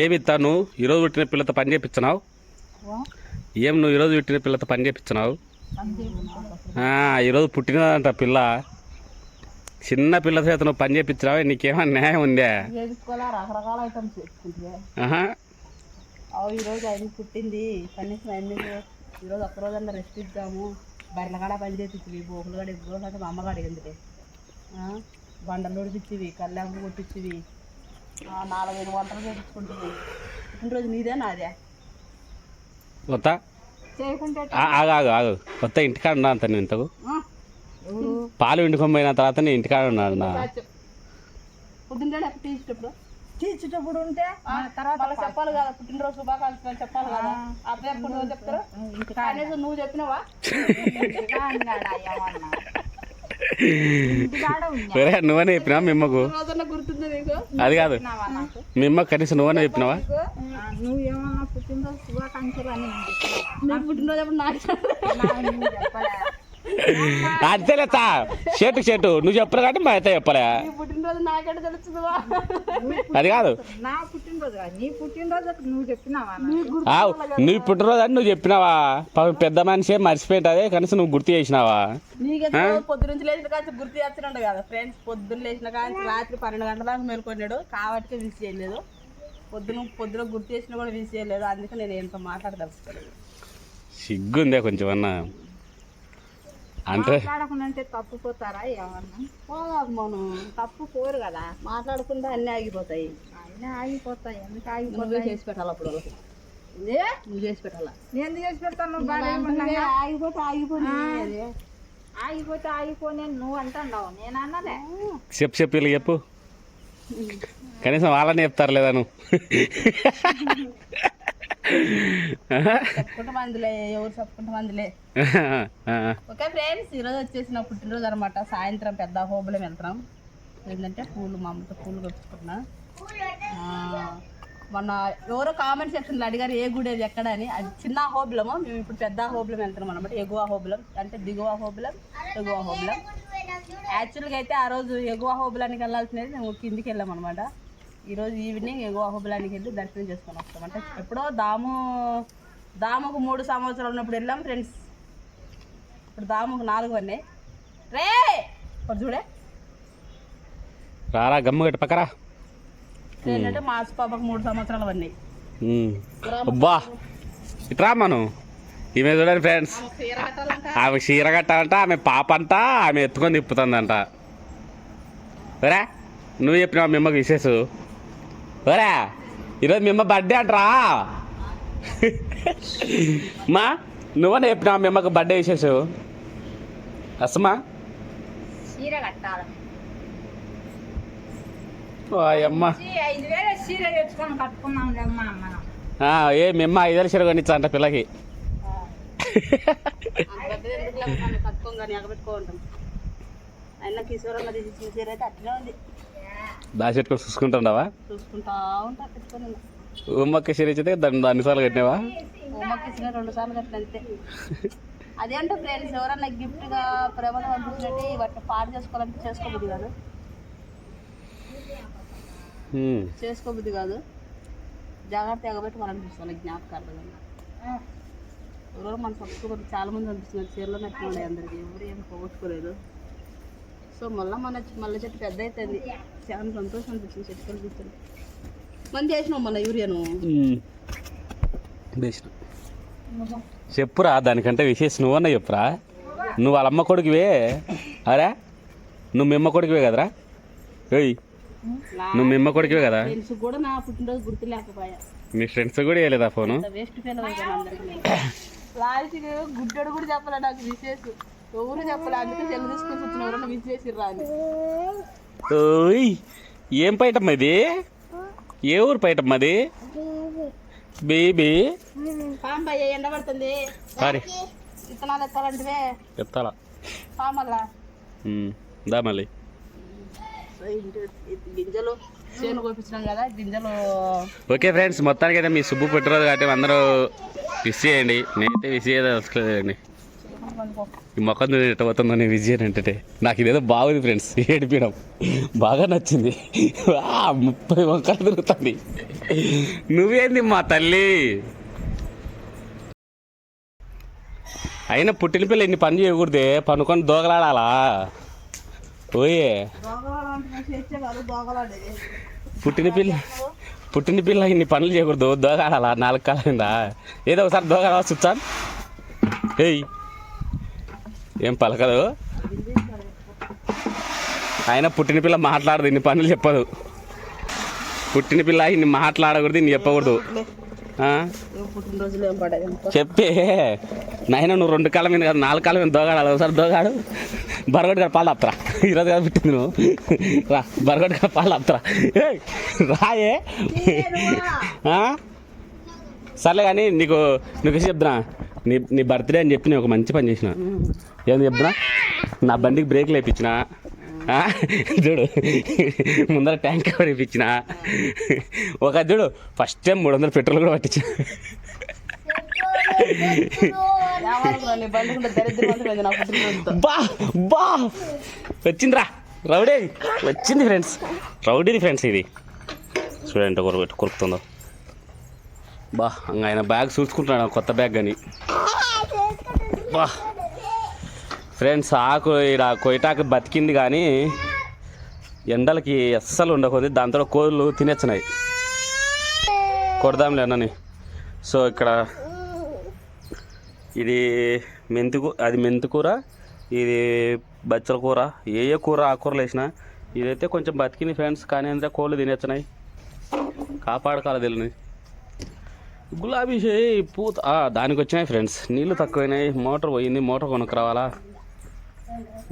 ఏమి ఇస్తాను ఈరోజు పుట్టిన పిల్లతో పని చేపించినావు ఏం నువ్వు ఈరోజు పుట్టిన పిల్లతో పని చేపించినావు ఈరోజు పుట్టినదంట పిల్ల. చిన్న పిల్ల చేత నువ్వు పని చేపించినావా నీకేమన్నా న్యాయం ఉందా? ఈరోజు అది పుట్టింది. కనీసం అన్ని ఈరోజు ఒక్క రోజన్నా రెస్ట్ ఇద్దాము. బర్రెల కాడ పని చేపించివి బోకులు కాడ ఎప్పుడు అంటే మా అమ్మగాడ ఎందుకే బండలు ఉడిపించివి కళ్ళాంపు కొట్టించివి నాలుగైదు వంటలు చేపించుకుంటుంది పుట్టినరోజు నీదే నాదే. ఆ- ఆగు ఆగు ఆగు. కొత్త ఇంటికాడ ఉన్నా అంత నేను ఇంతకు. ఎవరు? పాలు విండుకొని పోయిన తర్వాత నేను ఇంటికాడ ఉన్నాడు నా. తీసేటప్పుడు? తీసేటప్పుడు ఉంటే తర్వాత చెప్పాలి కదా పుట్టినరోజు శుభాకాంక్షలు చెప్పాలి కదా. నువ్వు చెప్తారు? కనీసం నువ్వు చెప్పినావా? సరే నువ్వనే చెప్పినావా మిమ్మకు? అది కాదు. మిమ్మ కనీసం నువ్వనే చెప్పినావా? అంతేలేతా షర్టు షర్టు నువ్వు చెప్పరు కాబట్టి మా అయితే చెప్పలే. పుట్టినరోజు నాకంటే తెలుస్తుందా అది కాదు. నా పుట్టినరోజు కాదు నీ పుట్టినరోజు నువ్వు చెప్పినావా? నాకు? ఆవు నువ్వు పుట్టినరోజు అని నువ్వు చెప్పినావా? పాపం పెద్ద మనిషి మర్చిపోయింటది కనీసం నువ్వు గుర్తు చేసినావా? నీకైతే పొద్దున నుంచి లేచిన కాంచి గుర్తు చేస్తున్నాడు కదా ఫ్రెండ్స్ పొద్దున్న లేచిన కాంచి రాత్రి పన్నెండు గంటల దాకా మేల్కొన్నాడు. కాబట్టి విష్ చేయలేదు. పొద్దున పొద్దున గుర్తు చేసినా కూడా విష్ చేయలేదు. అందుకే నేను ఏంటో మాట్లాడదలుచుకోలేదు. సిగ్గుందే కొంచెం అన్నా. అంటే? మాట్లాడకుండా అంటే తప్పుపోతారా ఏమన్నా? పోదాం మనం తప్పు పోరు కదా. మాట్లాడకుండా అన్నీ ఆగిపోతాయి. అయినా ఆగిపోతాయి ఎందుకు నువ్వే ఆగిపోతాయి? చేసి పెట్టాలి అప్పుడు వాళ్ళకి. ఏ? నువ్వు చేసి పెట్టాలా? నేను చేసి పెడతాను? ఆగిపోతే ఆగిపోయి ఆగిపోతే ఆగిపోని అని నువ్వు అంటున్నావు. నేను అన్నలే చెప్పు చెప్పు చెప్పు. కనీసం వాళ్ళని చెప్తారు లేదా నువ్వు? ఓకే ఫ్రెండ్స్ ఈరోజు వచ్చేసి నా పుట్టినరోజు అనమాట సాయంత్రం పెద్ద హోబులం వెళ్తాం ఏంటంటే పూలు మా అమ్మతో పూలు కొట్టుకున్నా. మొన్న ఎవరో కామెంట్ సెక్షన్లో అడిగారు ఏ గుడి అది ఎక్కడ అని. అది చిన్న హోబులము మేము ఇప్పుడు పెద్ద హోబులం వెళ్తున్నాం అనమాట ఎగువ హోబులం అంటే దిగువ హోబులం ఎగువ హోబులం యాక్చువల్గా అయితే ఆ రోజు ఎగువ హోబులానికి వెళ్ళాల్సినది మేము కిందికి వెళ్ళాం అనమాట ఈరోజు ఈవినింగ్ ఎగువ హోబులానికి వెళ్ళి దర్శనం చేసుకొని వస్తాం. అంటే ఎప్పుడో దాము దాముకు మూడు సంవత్సరాలు ఉన్నప్పుడు వెళ్ళాం ఫ్రెండ్స్. ఇప్పుడు దాముకు నాలుగు అన్నాయి రే! ఇప్పుడు చూడే. రారా గమ్ము గట్టి పక్కరా. ఏంటంటే మా పాపకు మూడు సంవత్సరాలు అన్నాయి ఉమ్. అబ్బా! ఇట్రా మనం. ఈమె చూడండి ఫ్రెండ్స్. ఆమె చీర కట్టాలంట. ఆమె పాప అంట ఆమె ఎత్తుకొని తిప్పుతుందంట. ఒరా నువ్వు చెప్పినావు మిమ్మకి విశేష ఒరా ఈరోజు మిమ్మ బర్త్డే అంటరా. మా నువ్వనే చెప్పినావు మిమ్మకి బర్త్డే విశేష అసమా? చీర కట్టాలి. ఓ అమ్మ. ఈ ఐదు వేల చీర తెచ్చుకొని కట్టుకున్నాం అమ్మా మనం. ఆ, ఏ మిమ్మ ఐదు చీర కొనిచ్చంట పిల్లకి. కట్టుకోం కానీ ఎగబెట్టుకో ఉంటాం అయినా కిషోరంగా తీసిన చీర అయితే అట్లనే ఉంది. దాచెట్టుకొని చూసుకుంటుండవా చూసుకుంటా ఉంటా పెట్టుకొని. ఉమ్మక్క ఇచ్చితే దాన్ని అన్నిసార్లు కట్టినావా? ఇచ్చిన రెండు సార్లు కట్టిన అంతే. అదేంటో ఫ్రెండ్స్ ఎవరన్నా గిఫ్ట్గా ప్రేమగా పంపించినట్టు వాటిని పాడు చేసుకోవాలంటే చేసుకోబుద్ది కాదు. చేసుకోబుద్ది కాదు. జాగ్రత్త ఎగబెట్టుకోవాలనిపిస్తుంది జ్ఞాపకార్థంగా ఎవరో మన సబ్స్క్రైబర్ చాలా మంది అనిపిస్తున్నారు. చీరలో ఉన్నాయి అందరికి. ఎవరు ఏం పోగొట్టుకోలేదు. సో మళ్ళీ మన మళ్ళీ చెట్టు పెద్ద అవుతుంది చాలా సంతోషం అనిపిస్తుంది చెట్టు కనిపిస్తుంది మంది చేసినాం మన యూరియాను. చెప్పురా దానికంటే విశేషం నువ్వన్నా చెప్పురా? నువ్వు వాళ్ళ అమ్మ కొడుకువే? అరే? నువ్వు మిమ్మ కొడుకువే కదరా? ఏయ్. నువ్వు మిమ్మ కొడుకువే కదా ఫ్రెండ్స్ కూడా నా పుట్టినరోజు గుర్తు లేకపోయా. మీ ఫ్రెండ్స్ కూడా వేయలేదా ఫోను వేస్ట్ ఫెయిల్ గుడ్డోడు కూడా చెప్పలే నాకు విశేష్. ఎవరు చెప్పలే? అందుకే సెల్ తీసుకొని వచ్చిన ఎవరన్నా విశేష్ రాని ఓయ్ ఏం పైటమ్మా ఇది? ఏ ఊరు పైటమ్మా అది? బేబీ. పాంబయ్య ఎండ పడుతుంది. సారీ విత్తనాలు ఎత్తాలంటే చెప్తాలా పామల్లా? ఉమ్. దా మళ్ళీ. గింజలు చేను కోపించినాం కదా గింజలు. ఓకే ఫ్రెండ్స్ మొత్తానికి అయితే మీ సుబ్బు పుట్టినరోజు కాబట్టి అందరూ విష్ చేయండి. నేనైతే విష్ చేయదలుచుకోలేదండి. ఈ మొక్కం ఎట్ట పోతుందో నేను విజయన్ అంటే నాకు ఇదేదో బాగుంది ఫ్రెండ్స్ ఏడిపించడం బాగా నచ్చింది. ముప్పై మొక్కలు తిరుగుతుంది. నువ్వేంది మా తల్లి? అయినా పుట్టిన పిల్ల ఇన్ని పని చేయకూడదే? పనుకొని దోగలాడాలా? ఓయే. పుట్టిన పిల్ల పుట్టిన పిల్ల ఇన్ని పనులు చేయకూడదు. దోగాడాలా నాలుగు కాలందా ఏదో ఒకసారి దోగాడాలా చూచాను ఏయ్. ఏం పలకదు. ఆయన పుట్టిన పిల్ల మాట్లాడదు ఇన్ని పనులు చెప్పదు. పుట్టిన పిల్ల ఇన్ని మాట్లాడకూడదు ఇన్ని చెప్పకూడదు. చెప్పే. నాయన నువ్వు రెండు కాలం మీద కాదు నాలుగు కాలం మీద దోగాడాలి ఒకసారి దోగాడు. బరగొట్టు గారు పాలు ఆపుతారా ఈరోజు కదా పుట్టింది నువ్వు. రా బరగొట్టు గారు పాలు ఆపుతారా రాయే. సర్లే కానీ నీకు నీకు చెప్తున్నా. నీ నీ బర్త్డే అని చెప్పి నేను ఒక మంచి పని చేసిన. ఏంది చెప్తున్నా? నా బండికి బ్రేక్లు వేయించిన. చూడు ముందర ట్యాంక్ కవర్ వేయించిన. ఒక చూడు ఫస్ట్ టైం మూడు వందలు పెట్రోల్ కూడా పట్టించిన. బా బా. వచ్చిందిరా రౌడీ. వచ్చింది ఫ్రెండ్స్ రౌడీది ఫ్రెండ్స్ ఇది. చూడండి కొరకు పెట్టు కొరుకుతుందో. బా ఆయన బ్యాగ్ చూసుకుంటున్నాడు కొత్త బ్యాగ్ కానీ బా. ఫ్రెండ్స్ ఆకు ఇక్కడ కొయ్యటాకు బతికింది కానీ ఎండలకి అస్సలు ఉండకూడదు. దాంతో కోళ్ళు తినేచ్చినాయి కొడదాంలే అన్నని. సో ఇక్కడ ఇది మెంతికూ అది మెంతికూర ఇది బచ్చల కూర. ఏ ఏ కూర ఆకుకూరలు వేసిన ఇదైతే కొంచెం బతికింది ఫ్రెండ్స్ కానీ అంటే కోళ్ళు తినేచ్చినాయి కాపాడకాలి తెలియని గులాబీ పూత. దానికి వచ్చినాయి ఫ్రెండ్స్. నీళ్ళు తక్కువైనాయి. మోటార్ పోయింది. మోటార్ కొనుక్కు రావాలా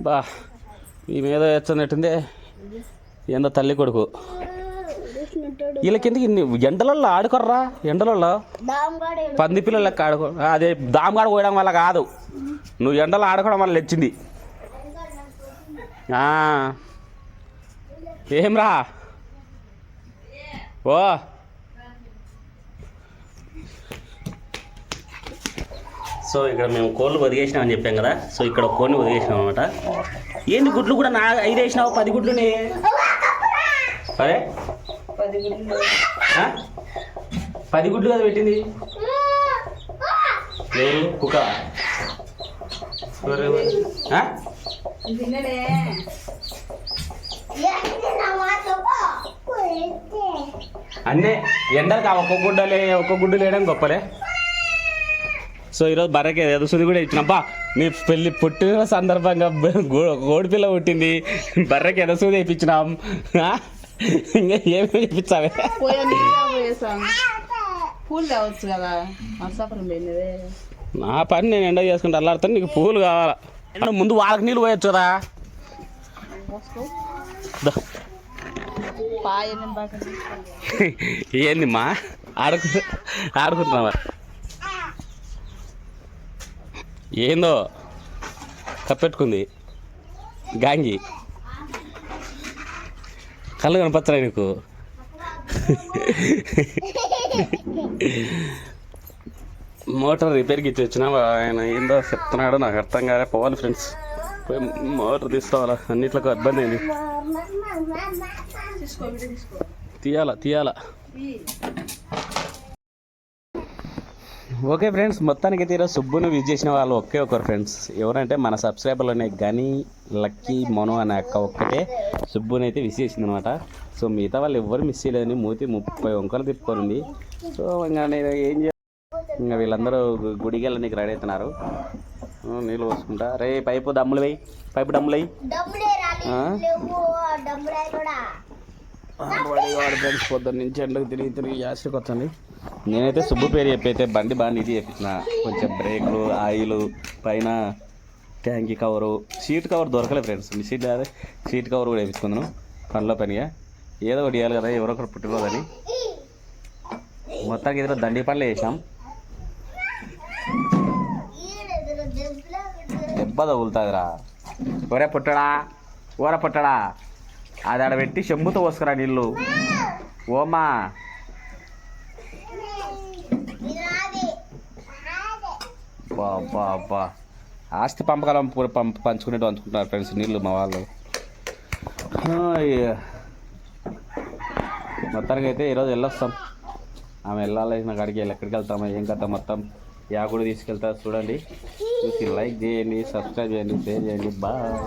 బా ఈ మీద ఎచ్చనట్టుంది ఏందో తల్లి కొడుకు. వీళ్ళకి ఎందుకు ఎండలలో ఆడుకోర్రా? ఎండలలో పంది పిల్లలకి ఆడుకో అదే దామగాడ పోయడం వల్ల కాదు. నువ్వు ఎండలో ఆడుకోవడం వల్ల వచ్చింది ఏం రా ఓ. సో ఇక్కడ మేము కోళ్ళు వదిగేసినామని చెప్పాం కదా సో ఇక్కడ ఒక కోడిని వదిగేసినాం అనమాట ఏంటి గుడ్లు కూడా నా ఐదు వేసినావు? పది గుడ్లుని? అరే? పది గుడ్లు? పది గుడ్లు కదా పెట్టింది? ఎవరు కుక్క. అన్నీ ఎండలకు ఆ? ఒక్క గుడ్డ లే ఒక్క గుడ్డు లేయడం గొప్పలే. సో ఈరోజు బర్రెకి ఎదుసుది కూడా ఇచ్చినప్పా నీ పెళ్ళి పుట్టిన సందర్భంగా గోడి పిల్ల పుట్టింది. బర్రెకి ఎదసూది ఇప్పించినాం ఆ? ఇంకా ఏమేమి ఇప్పించావే పూలు కదా. నా పని నేను ఎండ చేసుకుంటే అల్లాడుతాను నీకు పూలు కావాలా? ముందు వాళ్ళకి నీళ్ళు పోయొచ్చు కదా. దా. పాయ నేను బాగా ఏందిమ్మా ఆడుకు ఆడుకుంటున్నావా? ఏందో కప్పెట్టుకుంది. గాంగి. కళ్ళు కనపచ్చరా నీకు. మోటార్ రిపేర్కి ఇచ్చి వచ్చిన ఆయన ఏందో చెప్తున్నాడో నాకు అర్థం కాలే. పోవాలి ఫ్రెండ్స్. పోయి మోటార్ తీసుకోవాలా? అన్నిట్లకు ఇబ్బంది అయింది. తీయాలా తీయాలా. ఓకే ఫ్రెండ్స్ మొత్తానికి అయితే ఈరోజు సుబ్బుని విజ్ చేసిన వాళ్ళు ఒకే ఒకరు ఫ్రెండ్స్. ఎవరంటే మన సబ్స్క్రైబర్లోనే గని లక్కీ మను అనే అక్క ఒక్కటే సుబ్బుని అయితే విష్ చేసింది అనమాట సో మిగతా వాళ్ళు ఎవరు మిస్ చేయలేదని మూతి ముప్పై వంకలు తిప్పుకోనుంది. సో ఇంకా నేను ఏం చేయాలి ఇంకా వీళ్ళందరూ గుడికి వెళ్ళడానికి రెడీ అవుతున్నారు. నీళ్ళు పోసుకుంటా. రే పైపు దమ్ములు వేయి. పైపు డమ్ములు వేయి? వాడి ఫ్రెండ్స్ పొద్దున్న నుంచి ఎండకు తిరిగి తిరిగి యాసికి వచ్చింది నేనైతే సుబ్బు పేరు చెప్పి అయితే బండి బాగా నీటి చెప్పించిన కొంచెం బ్రేకులు ఆయిల్ పైన ట్యాంకీ కవరు సీట్ కవర్ దొరకలేదు ఫ్రెండ్స్. మీ సీట్ అదే సీట్ కవర్ కూడా వేయించుకున్నాను పనిలో పనిగా. ఏదో ఒకటి ఇవ్వాలి కదా ఎవరో ఒకరు పుట్టినరోజని మొత్తానికి ఇద్దరు దండి పనులు వేసాం దెబ్బ తగులుతుందిరా. ఒరే పుట్టడా ఊర పుట్టడా. అది ఆడ పెట్టి చెంబుతో పోసుకురా నీళ్ళు. ఓమా బా ఆస్తి పంపకాలం పంప పంచుకునేట్టు పంచుకుంటున్నారు ఫ్రెండ్స్ నీళ్ళు మా వాళ్ళు. మొత్తానికి అయితే ఈరోజు వెళ్ళొస్తాం. ఆమె వెళ్ళాల్సిన కాడికి వెళ్ళి ఎక్కడికి వెళ్తామా ఏం కథ మొత్తం. యా కూడా తీసుకెళ్తా చూడండి. చూసి లైక్ చేయండి సబ్స్క్రైబ్ చేయండి షేర్ చేయండి. బాయ్.